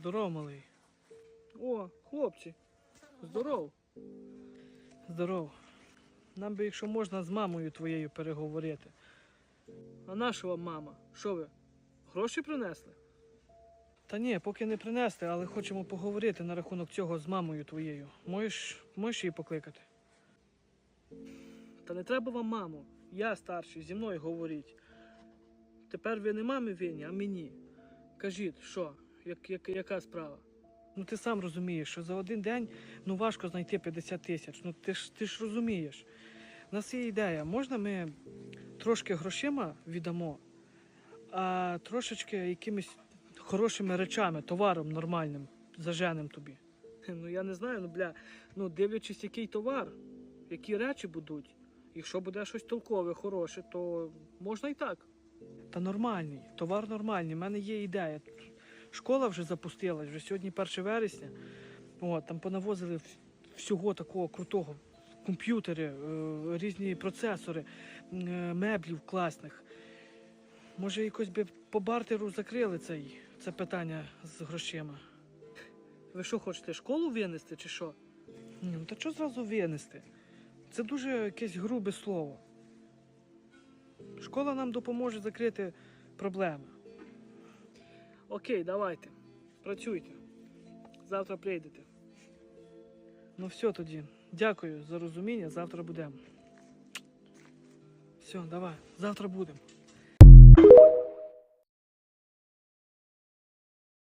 Здоров, малий. О, хлопці. Здоров. Здоров. Нам би, якщо можна, з мамою твоєю переговорити. А наша вам мама? Що ви? Гроші принесли? Та ні, поки не принесли, але хочемо поговорити на рахунок цього з мамою твоєю. Можеш, можеш її покликати? Та не треба вам маму. Я старший, зі мною говоріть. Тепер ви не мамі винні, а мені. Кажіть, що, як, як, яка справа? Ну ти сам розумієш, що за один день ну, важко знайти 50 тисяч. Ну ти ж ти ж розумієш. У нас є ідея, можна ми трошки грошима віддамо, а трошечки якимись хорошими речами, товаром нормальним заженем тобі. Ну я не знаю, ну бля, ну дивлячись, який товар, які речі будуть. Якщо буде щось толкове, хороше, то можна і так. Та нормальний, товар нормальний. У мене є ідея. Школа вже запустилась, вже сьогодні 1 вересня. От, там понавозили всього такого крутого. Комп'ютери, е, різні процесори, е, меблів класних. Може, якось би по бартеру закрили цей, це питання з грошима. Ви що хочете, школу винести чи що? Ні, ну та що зразу винести? Це дуже якесь грубе слово. Школа нам допоможе закрити проблеми. Окей, давайте. Працюйте. Завтра прийдете. Ну все тоді. Дякую за розуміння. Завтра будемо. Все, давай. Завтра будемо.